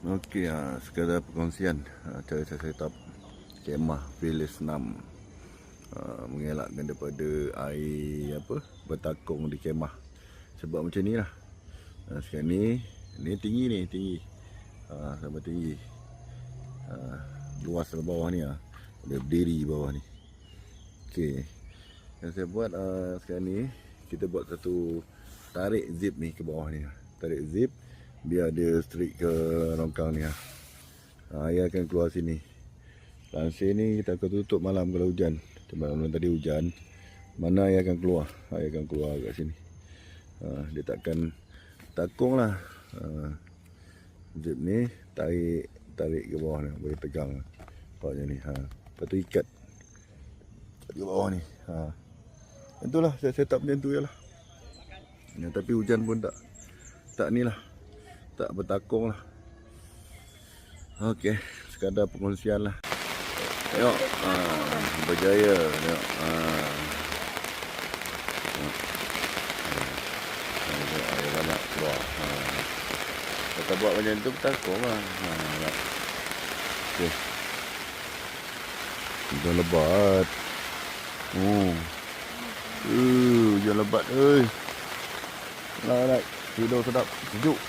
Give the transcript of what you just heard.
Okey, ha, sekadar perkongsian ha, cara saya set up kemah Philips 6 ha, mengelakkan daripada air apa bertakung di kemah sebab macam ni lah ha, sekarang ni ni tinggi ni tinggi ha, sampai tinggi ha, luas ke bawah ni ha. boleh berdiri bawah ni Okey. Yang saya buat uh, sekarang ni kita buat satu tarik zip ni ke bawah ni. Tarik zip biar dia straight ke longkang ni. Ha, air akan keluar sini. Lansir ni kita akan tutup malam kalau hujan. Sebab malam tadi hujan. Mana air akan keluar? Air akan keluar kat sini. Ha, dia takkan takung lah. Ha, zip ni tarik tarik ke bawah ni. Boleh pegang. Nampak macam ni. Ha. Lepas tu ikat di bawah ni. Ha. Itulah saya set up macam tu je lah. Ya, tapi hujan pun tak tak ni lah. Tak bertakung lah. Okey, sekadar perkongsian lah. Tengok, ha, berjaya. Tengok, ha. Tengok. Ha, tengok banyak keluar. Ha. Kita buat macam tu bertakung lah. Ha, tengok. Okey. Hujan lebat. Oh. Uh, hujan lebat oi. Lah, lah. Tidur sedap. Sejuk.